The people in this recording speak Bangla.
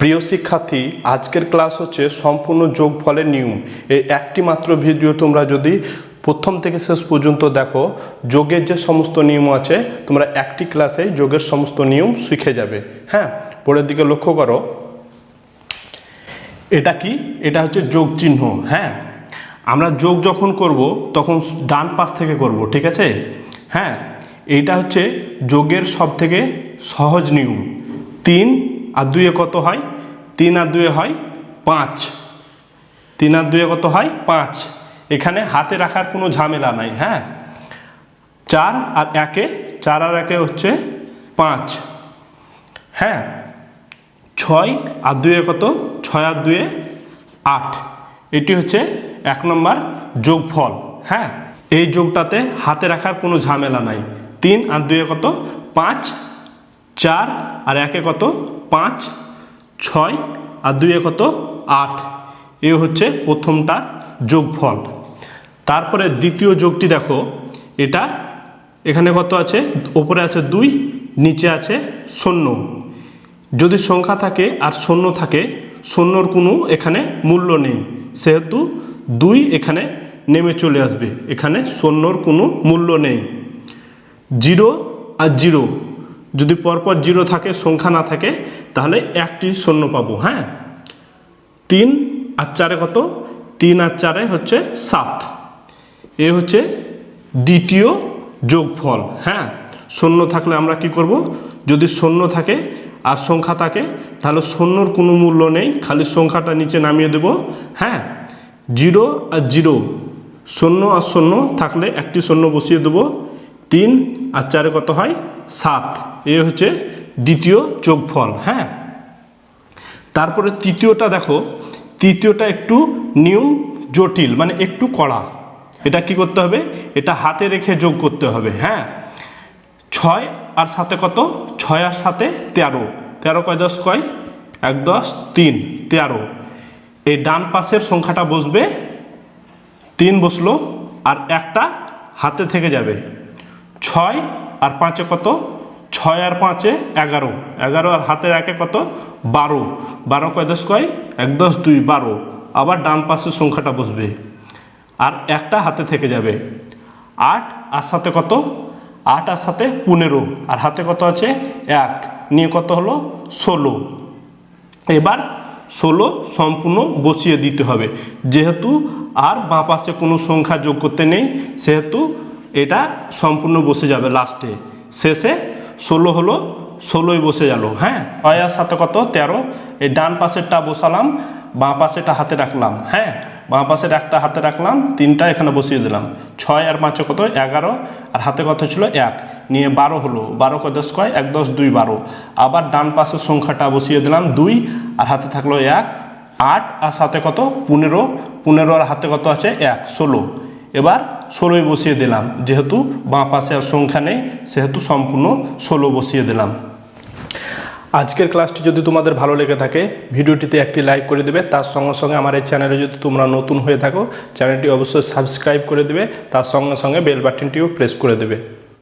প্রিয় শিক্ষার্থী, আজকের ক্লাস হচ্ছে সম্পূর্ণ যোগফলের নিয়ম। এই একটি মাত্র ভিডিও তোমরা যদি প্রথম থেকে শেষ পর্যন্ত দেখো, যোগের যে সমস্ত নিয়ম আছে, তোমরা একটি ক্লাসে যোগের সমস্ত নিয়ম শিখে যাবে। হ্যাঁ পরের দিকে লক্ষ্য করো। এটা কি? এটা হচ্ছে যোগ চিহ্ন। হ্যাঁ আমরা যোগ যখন করব, তখন ডান পাশ থেকে করব, ঠিক আছে? হ্যাঁ এইটা হচ্ছে যোগের সব থেকে সহজ নিয়ম। তিন আর দুয়ে কত হয়? তিন আর দুয়ে হয় পাঁচ। তিন আর দুয়ে কত হয়? পাঁচ। এখানে হাতে রাখার কোনো ঝামেলা নাই হ্যাঁ? চার আর একে, চার আর একে হচ্ছে পাঁচ। হ্যাঁ? ছয় আর দুয়ে কত? ছয় আর দুয়ে আট। এটি হচ্ছে এক নম্বর যোগফল হ্যাঁ? এই যোগটাতে হাতে রাখার কোনো ঝামেলা নাই। তিন আর দুয়ে কত? পাঁচ। চার, আর একে কত? পাঁচ, ছয়, আর দুয়ে কত? আট। এ হচ্ছে প্রথমটার যোগফল। তারপরে দ্বিতীয় যোগটি দেখো। এটা এখানে কত আছে? ওপরে আছে দুই, নিচে আছে শূন্য। যদি সংখ্যা থাকে আর শূন্য থাকে, শূন্যর কোনো এখানে মূল্য নেই। সেহেতু দুই এখানে নেমে চলে আসবে। এখানে শূন্যর কোনো মূল্য নেই। জিরো আর জিরো। যদি পরপর জিরো থাকে, সংখ্যা না থাকে, তাহলে একটি শূন্য পাবো হ্যাঁ? তিন আর চারে কত? তিন আর চারে হচ্ছে সাত। এ হচ্ছে দ্বিতীয় যোগফল হ্যাঁ? শূন্য থাকলে আমরা কি করব? যদি শূন্য থাকে আর সংখ্যা থাকে, তাহলে শূন্যর কোনো মূল্য নেই, খালি সংখ্যাটা নিচে নামিয়ে দেব হ্যাঁ? জিরো আর জিরো, শূন্য আর শূন্য থাকলে একটি শূন্য বসিয়ে দেবো তিন আর চারে কত হয়? সাত। এ হচ্ছে দ্বিতীয় যোগফল হ্যাঁ? তারপরে তৃতীয়টা দেখো। তৃতীয়টা একটু নিয়ম জটিল মানে একটু কড়া। এটা কি করতে হবে? এটা হাতে রেখে যোগ করতে হবে হ্যাঁ? ছয় আর সাথে কত? ছয় আর সাথে তেরো। তেরো কয় দশ কয়? এক দশ তিন, তেরো। এই ডান পাশের সংখ্যাটা বসবে, তিন বসল, আর একটা হাতে থেকে যাবে। ছয় আর পাঁচে কত? ছয় আর পাঁচে এগারো। এগারো আর হাতের একে কত? বারো। বারো কয় দশ কয়? এক দশ দুই, বারো। আবার ডান পাশের সংখ্যাটা বসবে। আর একটা হাতে থেকে যাবে। আট আর সাথে কত? আট আর সাথে পনেরো। আর হাতে কত আছে? এক। নিয়ে কত হলো? ষোলো। এবার ষোলো সম্পূর্ণ বসিয়ে দিতে হবে। যেহেতু আর বাঁ পাশে কোনো সংখ্যা যোগ করতে নেই, সেহেতু এটা সম্পূর্ণ বসে যাবে লাস্টে শেষে ষোলো হলো, ষোলোই বসে গেল হ্যাঁ? ছয় আর সাথে কত? তেরো। এই ডান পাশেরটা বসালাম, বাঁ পাশেরটা হাতে রাখলাম হ্যাঁ? বাঁ পাশের একটা হাতে রাখলাম, তিনটা এখানে বসিয়ে দিলাম। ছয় আর পাঁচে কত? এগারো। আর হাতে কত ছিল? এক। নিয়ে বারো হলো। বারো দশ কয়? এক, দশ, দুই, বারো। আবার ডান পাশের সংখ্যাটা বসিয়ে দিলাম, দুই। আর হাতে থাকল এক। আট আর সাথে কত? পনেরো। পনেরো আর হাতে কত আছে? এক, ষোলো। এবার ষোলোই বসিয়ে দিলাম। যেহেতু বাঁ পাশে আর সংখ্যা নেই, সেহেতু সম্পূর্ণ ষোলো বসিয়ে দিলাম। আজকের ক্লাসটি যদি তোমাদের ভালো লেগে থাকে, ভিডিওটিতে একটি লাইক করে দেবে। তার সঙ্গে সঙ্গে আমার এই চ্যানেলে যদি তোমরা নতুন হয়ে থাকো, চ্যানেলটি অবশ্যই সাবস্ক্রাইব করে দেবে। তার সঙ্গে সঙ্গে বেল বাটনটিও প্রেস করে দেবে।